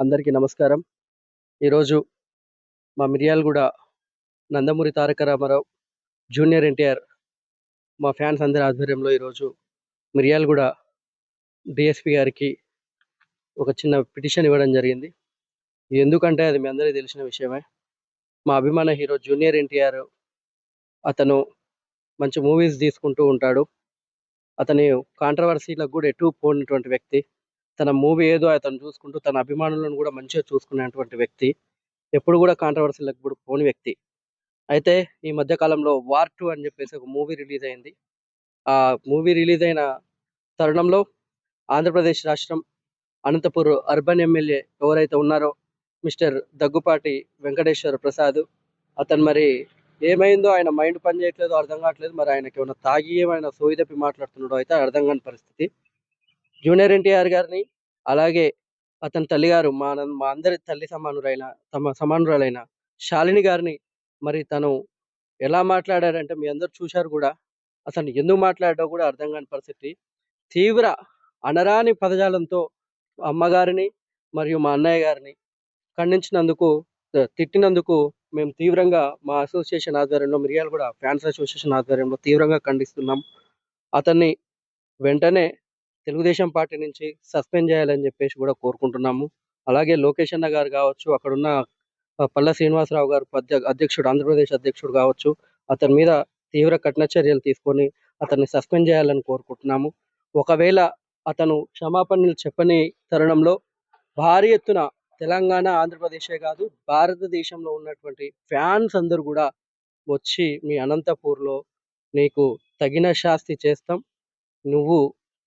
అందరికీ నమస్కారం. ఈరోజు మా మిర్యాలగూడ నందమూరి తారక రామారావు జూనియర్ ఎన్టీఆర్ మా ఫ్యాన్స్ అందరి ఆధ్వర్యంలో ఈరోజు మిర్యాలగూడ డిఎస్పి గారికి ఒక చిన్న పిటిషన్ ఇవ్వడం జరిగింది. ఎందుకంటే అది మీ అందరికీ తెలిసిన విషయమే. మా అభిమాన హీరో జూనియర్ ఎన్టీఆర్ అతను మంచి మూవీస్ తీసుకుంటూ ఉంటాడు. అతని కాంట్రవర్సీలకు కూడా ఎటు పోయినటువంటి వ్యక్తి. తన మూవీ ఏదో అతను చూసుకుంటూ తన అభిమానులను కూడా మంచిగా చూసుకునేటువంటి వ్యక్తి ఎప్పుడు కూడా కాంట్రవర్సీలకు కూడా పోని వ్యక్తి. అయితే ఈ మధ్య కాలంలో వార్ టూ అని చెప్పేసి ఒక మూవీ రిలీజ్ అయింది. ఆ మూవీ రిలీజ్ అయిన తరుణంలో ఆంధ్రప్రదేశ్ రాష్ట్రం అనంతపూర్ అర్బన్ ఎమ్మెల్యే ఎవరైతే ఉన్నారో మిస్టర్ దగ్గుపాటి వెంకటేశ్వర ప్రసాద్ అతను మరి ఏమైందో ఆయన మైండ్ పని చేయట్లేదు అర్థం కావట్లేదు. మరి ఆయనకి ఏమైనా తాగి ఏమైనా సోయిదప్పి మాట్లాడుతున్నాడో అయితే అర్థం కాని పరిస్థితి. జూనియర్ ఎన్టీఆర్ గారిని అలాగే అతని తల్లిగారు మా మా అందరి తల్లి సమానురైన తమ సమానురాలైన శాలిని గారిని మరి తను ఎలా మాట్లాడారంటే మీ అందరు చూశారు కూడా. అతను ఎందుకు మాట్లాడో కూడా అర్థం కాని పరిస్థితి. తీవ్ర అనరాని పదజాలంతో అమ్మగారిని మరియు మా అన్నయ్య గారిని ఖండించినందుకు తిట్టినందుకు మేము తీవ్రంగా మా అసోసియేషన్ ఆధ్వర్యంలో మిరియాలు కూడా ఫ్యాన్స్ అసోసియేషన్ ఆధ్వర్యంలో తీవ్రంగా ఖండిస్తున్నాం. అతన్ని వెంటనే తెలుగుదేశం పార్టీ నుంచి సస్పెండ్ చేయాలని చెప్పేసి కూడా కోరుకుంటున్నాము. అలాగే లోకేష్ అన్న గారు కావచ్చు అక్కడున్న ఆ, పల్ల శ్రీనివాసరావు గారు అధ్యక్షుడు ఆంధ్రప్రదేశ్ అధ్యక్షుడు కావచ్చు అతని మీద తీవ్ర కఠిన చర్యలు తీసుకొని అతన్ని సస్పెండ్ చేయాలని కోరుకుంటున్నాము. ఒకవేళ అతను క్షమాపణలు చెప్పని తరుణంలో భారీ ఎత్తున తెలంగాణ ఆంధ్రప్రదేశే కాదు భారతదేశంలో ఉన్నటువంటి ఫ్యాన్స్ అందరూ కూడా వచ్చి మీ అనంతపూర్లో నీకు తగిన శాస్తి చేస్తాం. నువ్వు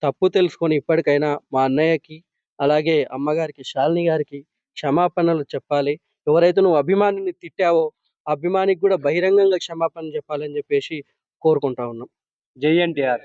తప్పు తెలుసుకొని ఇప్పటికైనా మా అన్నయ్యకి అలాగే అమ్మగారికి శాలిని గారికి క్షమాపణలు చెప్పాలి. ఎవరైతే నువ్వు అభిమానిని తిట్టావో ఆ అభిమానికి కూడా బహిరంగంగా క్షమాపణ చెప్పాలని చెప్పేసి కోరుకుంటా ఉన్నాం. జై ఎన్టీఆర్.